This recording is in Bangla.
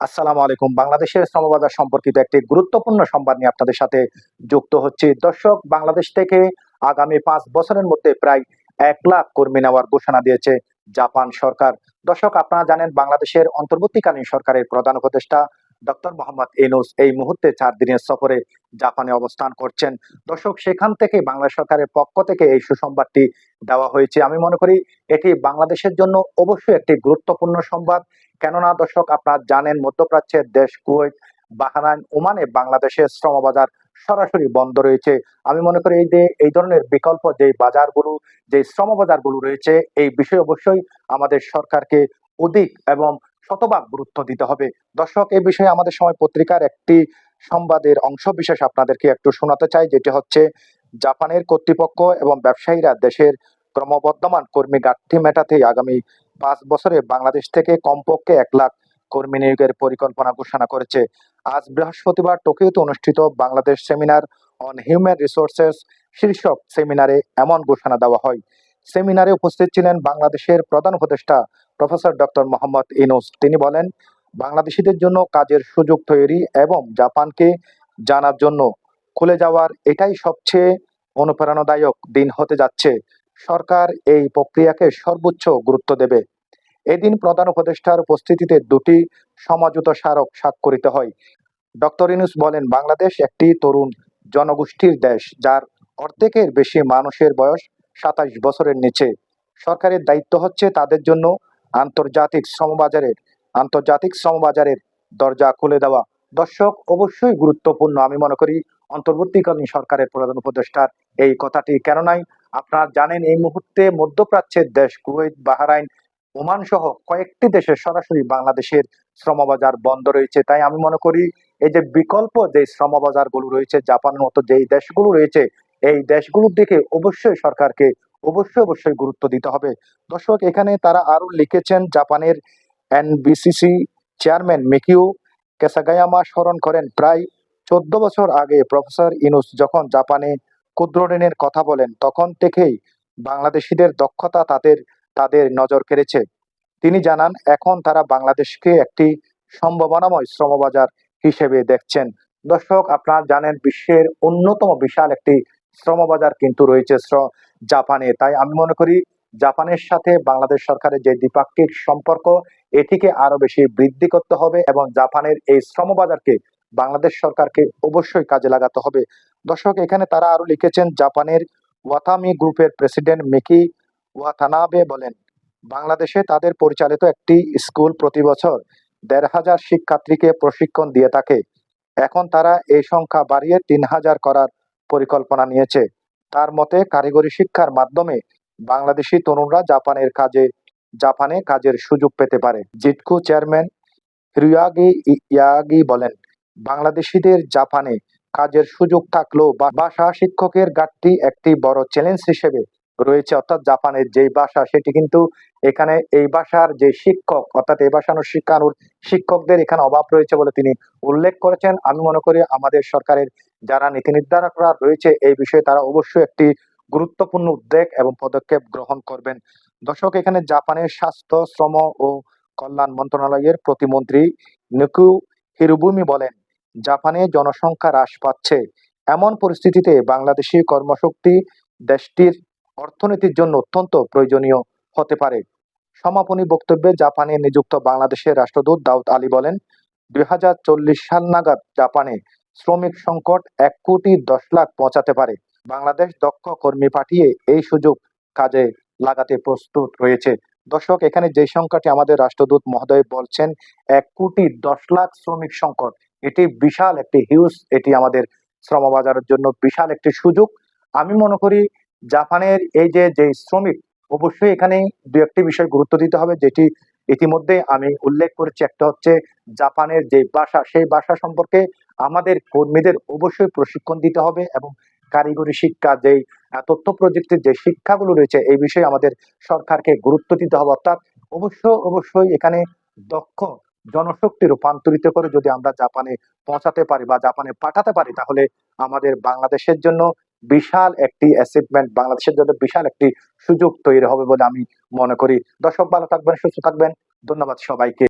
আসসালামু আলাইকুম। বাংলাদেশের শ্রমবাজার সম্পর্কিত একটি গুরুত্বপূর্ণ সংবাদ নিয়ে আপনাদের সাথে যুক্ত হচ্ছে। দর্শক, বাংলাদেশ থেকে আগামী পাঁচ বছরের মধ্যে প্রায় এক লাখ কর্মী নেওয়ার ঘোষণা দিয়েছে জাপান সরকার। দর্শক, আপনারা জানেন, বাংলাদেশের অন্তর্বর্তীকালীন সরকারের প্রধান উপদেষ্টা ডক্টর মোহাম্মদ ইনুস এই মুহূর্তে চার দিনের সফরে জাপানে অবস্থান করছেন। দর্শক, সেখান থেকে বাংলা সরকারের পক্ষ থেকে এই সুসংবাদটি দেওয়া হয়েছে। আমি মনে করি এটি বাংলাদেশের জন্য অবশ্যই একটি গুরুত্বপূর্ণ সংবাদ। কেননা, দর্শক, আপনারা জানেন মধ্যপ্রাচ্যের দেশ কুয়েত, বাহরাইন, ওমানে বাংলাদেশের শ্রমবাজার সরাসরি বন্ধ রয়েছে। আমি মনে করি এই যে, এই ধরনের বিকল্প যে বাজারগুলো যে শ্রম বাজারগুলো রয়েছে, এই বিষয়ে অবশ্যই আমাদের সরকারকে অধিক এবং শতভাগ গুরুত্ব দিতে হবে। দর্শক এই বিষয়ে আমাদের সময় পত্রিকার একটি সংবাদের অংশ বিশেষ আপনাদেরকে একটু শোনাতে চাই, যেটি হচ্ছে জাপানের কর্তৃপক্ষ এবং ব্যবসায়ীরা দেশের ক্রমবর্ধমান কর্মী ঘাটতি মেটাতে আগামী পাঁচ বছরে বাংলাদেশ থেকে কমপক্ষে এক লাখ কর্মী নিয়োগের পরিকল্পনা ঘোষণা করেছে। আজ বৃহস্পতিবার টোকিওতে অনুষ্ঠিত Bangladesh seminar on human resources শীর্ষক সেমিনারে এমন ঘোষণা দেওয়া হয়। সেমিনারে উপস্থিত ছিলেন বাংলাদেশের প্রধান উপদেষ্টা প্রফেসর ডক্টর মোহাম্মদ ইনুস। তিনি বলেন, বাংলাদেশিদের জন্য কাজের সুযোগ তৈরি এবং জাপানকে জানার জন্য খুলে যাওয়ার এটাই সবচেয়ে অনুপ্রেরণাদায়ক দিন হতে যাচ্ছে। সরকার এই প্রক্রিয়াকে সর্বোচ্চ গুরুত্ব দেবে। এদিন প্রধান উপদেষ্টার উপস্থিতিতে দুটি সমাজুত স্মারক স্বাক্ষরিত হয়। ডক্টর ইনুস বলেন, বাংলাদেশ একটি তরুণ জনগোষ্ঠীর দেশ, যার অর্ধেকের বেশি মানুষের বয়স সাতাশ বছরের নিচে। সরকারের দায়িত্ব হচ্ছে তাদের জন্য আন্তর্জাতিক শ্রমবাজারের আন্তর্জাতিক শ্রমবাজারের দরজা খুলে দেওয়া। দর্শক, অবশ্যই গুরুত্বপূর্ণ। আমি মনে করি, অন্তর্বর্তীকালীন সরকারের প্রধান উপদেষ্টার এই কথাটি কেননাই আপনারা জানেন, এই মুহূর্তে মধ্যপ্রাচ্যের দেশ কুয়েত, বাহারাইন ওমান সহ কয়েকটি দেশে সরাসরি বাংলাদেশের শ্রমবাজার বন্ধ রয়েছে। তাই আমি মনে করি, এই যে বিকল্প যে শ্রমবাজারগুলো রয়েছে, জাপানের মতো যেই দেশগুলো রয়েছে এই দেশগুলোর দিকে অবশ্যই সরকারকে অবশ্যই অবশ্যই গুরুত্ব দিতে হবে। দর্শক, এখানে তারা আরও লিখেছেন, জাপানের এনবিসিসি চেয়ারম্যান মিকিউ কেসাগায়ামা স্মরণ করেন, প্রায় চোদ্দ বছর আগে প্রফেসর ইনুস যখন জাপানে ক্ষুদ্র ঋণের কথা বলেন, তখন থেকেই বাংলাদেশিদের দক্ষতা তাদের তাদের নজর কেড়েছে। তিনি জানান, এখন তারা বাংলাদেশকে একটি সম্ভাবনাময় শ্রমবাজার হিসেবে দেখছেন। দর্শক, আপনারা জানেন, বিশ্বের অন্যতম বিশাল একটি শ্রমবাজার কিন্তু রয়েছে জাপানে। তাই আমি মনে করি জাপানের সাথে বাংলাদেশ সরকারের যে দ্বিপাক্ষিক সম্পর্ক, এটিকে আরও বেশি বৃদ্ধি করতে হবে এবং জাপানের এই শ্রমবাজারকে বাংলাদেশ সরকারকে অবশ্যই কাজে লাগাতে হবে। দর্শক, এখানে তারা আরও লিখেছেন, জাপানের ওয়াতামি গ্রুপের প্রেসিডেন্ট মিকি ওয়াতানাবে বলেন, বাংলাদেশে তাদের পরিচালিত একটি স্কুল প্রতি বছর দেড় হাজার শিক্ষার্থীকে প্রশিক্ষণ দিয়ে থাকে। এখন তারা এই সংখ্যা বাড়িয়ে তিন হাজার করার পরিকল্পনা নিয়েছে। তার মতে, কারিগরি শিক্ষার মাধ্যমে বাংলাদেশি তরুণরা জাপানের কাজে, জাপানে কাজের সুযোগ পেতে পারে। জিটকু চেয়ারম্যান হিরুয়াগি ইয়াগি বলেন, বাংলাদেশিদের জাপানে কাজের সুযোগ থাকলেও ভাষা শিক্ষকের ঘাটতি একটি বড় চ্যালেঞ্জ হিসেবে রয়েছে, অর্থাৎ জাপানের যে ভাষা, সেটি কিন্তু এখানে এই ভাষার যে শিক্ষক, অর্থাৎ এই ভাষানোর শিক্ষানোর শিক্ষকদের এখানে অভাব রয়েছে বলে তিনি উল্লেখ করেছেন। আমি মনে করি আমাদের সরকারের যারা নীতি নির্ধারকরা রয়েছে এই বিষয়ে তারা অবশ্যই একটি গুরুত্বপূর্ণ উদ্যোগ এবং পদক্ষেপ গ্রহণ করবেন। দর্শক, এখানে জাপানের স্বাস্থ্য, শ্রম ও কল্যাণ মন্ত্রণালয়ের প্রতিমন্ত্রী নিকু হিরুবুমি বলেন, জাপানে জনসংখ্যা হ্রাস পাচ্ছে। এমন পরিস্থিতিতে বাংলাদেশি কর্মশক্তি দেশটির অর্থনীতির জন্য অত্যন্ত প্রয়োজনীয় হতে পারে। সমাপনী বক্তব্যে জাপানে নিযুক্ত বাংলাদেশের রাষ্ট্রদূত দাউদ আলী বলেন দু হাজার চল্লিশ সাল নাগাদ জাপানে শ্রমিক সংকট এক কোটি দশ লাখ পৌঁছাতে পারে। বাংলাদেশ দক্ষ কর্মী পাঠিয়ে এই সুযোগ কাজে লাগাতে প্রস্তুত রয়েছে। দর্শক, এখানে যে সংখ্যাটি আমাদের রাষ্ট্রদূত মহোদয় বলছেন, এক কোটি দশ লাখ শ্রমিক সংকট, এটি বিশাল একটি হিউজ এটি আমাদের শ্রমবাজারের জন্য বিশাল একটি সুযোগ। আমি মনে করি জাপানের এই যে যে শ্রমিক, অবশ্যই এখানে দু একটি বিষয় গুরুত্ব দিতে হবে, যেটি ইতিমধ্যে আমি উল্লেখ করেছি। একটা হচ্ছে জাপানের যে ভাষা সেই ভাষা সম্পর্কে আমাদের কর্মীদের অবশ্যই প্রশিক্ষণ দিতে হবে এবং কারিগরি শিক্ষা যেই তথ্য প্রযুক্তির যে শিক্ষাগুলো রয়েছে, এই বিষয়ে আমাদের সরকারকে গুরুত্ব দিতে হবে। অর্থাৎ অবশ্য, অবশ্যই এখানে দক্ষ জনশক্তি রূপান্তরিত করে যদি আমরা জাপানে পৌঁছাতে পারি বা জাপানে পাঠাতে পারি, তাহলে আমাদের বাংলাদেশের জন্য বিশাল একটি অ্যাচিভমেন্ট বাংলাদেশের জন্য বিশাল একটি সুযোগ তৈরি হবে বলে আমি মনে করি। দর্শক, ভালো থাকবেন, সুস্থ থাকবেন। ধন্যবাদ সবাইকে।